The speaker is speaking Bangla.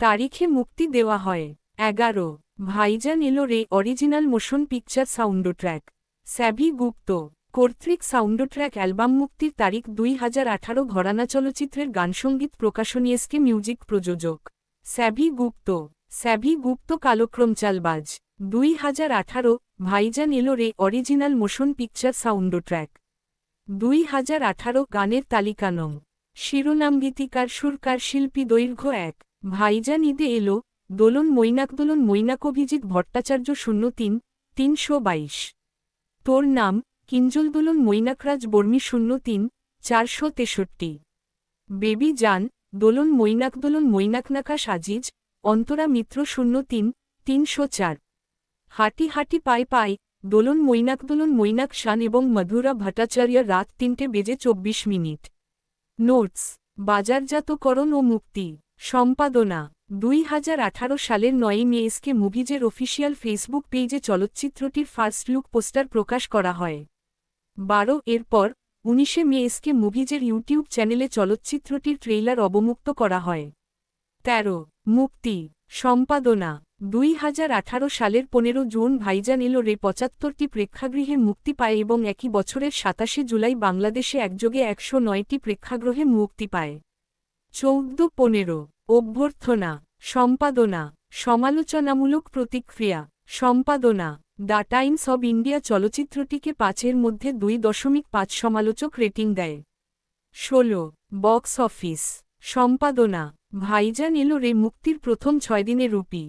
তারিখে মুক্তি দেওয়া হয়। এগারো। Bhaijaan Elo Re original motion picture soundtrack Savvy Gupta. কর্তৃক সাউন্ড ট্র্যাক অ্যালবাম মুক্তির তারিখ দুই হাজার আঠারো ঘরানা চলচ্চিত্রের গানসঙ্গীত প্রকাশনী এসকে মিউজিক প্রযোজক। স্যাভি গুপ্ত। স্যাভি গুপ্ত কালক্রম চালবাজ। দুই হাজার আঠারো। Bhaijaan Elo Re original motion picture soundtrack দুই হাজার আঠারো গানের তালিকা নং। শিরোনাম গীতিকার সুরকার শিল্পী দৈর্ঘ্য এক। ভাইজান ঈদে এলো, দোলন মৈনাক দোলন মৈনাক অভিজিৎ ভট্টাচার্য শূন্য তিন, তিনশো বাইশ। তোর নাম, কিঞ্জল দোলন মৈনাকরাজ বর্মী শূন্য তিন, চারশো তেষট্টি। বেবি জান, দোলন মৈনাক, দোলন মৈনাকনাকা সাজিজ অন্তরা মিত্র শূন্য তিন, তিনশো চার। হাঁটি হাঁটি পাই পাই দোলন মৈনাক দোলন মৈনাক শান এবং মধুরা ভট্টাচার্য রাত তিনটে বেজে চব্বিশ মিনিট। নোটস, বাজারজাতকরণ ও মুক্তি। সম্পাদনা, দুই হাজার আঠারো সালের নয়ই মে এসকে মুভিজের অফিসিয়াল ফেসবুক পেজে চলচ্চিত্রটির ফার্স্ট লুক পোস্টার প্রকাশ করা হয়। বারো, এরপর, উনিশে মে এসকে মুভিজের ইউটিউব চ্যানেলে চলচ্চিত্রটির ট্রেইলার অবমুক্ত করা হয়। তেরো, মুক্তি, সম্পাদনা, দুই হাজার আঠারো সালের পনেরো জুন ভাইজান এলো রে পঁচাত্তরটি প্রেক্ষাগৃহে মুক্তি পায় এবং একই বছরের সাতাশে জুলাই বাংলাদেশে একযোগে একশো নয়টি প্রেক্ষাগৃহে মুক্তি পায়। চৌদ্দ পনেরো অভ্যর্থনা, সম্পাদনা, সমালোচনামূলক প্রতিক্রিয়া, সম্পাদনা, দ্য টাইমস অব ইন্ডিয়া চলচ্চিত্রটিকে পাঁচের মধ্যে দুই দশমিক পাঁচ সমালোচক রেটিং দেয়। ষোলো, বক্স অফিস, সম্পাদনা, ভাইজান এলো রে মুক্তির প্রথম ছয় দিনে রুপি।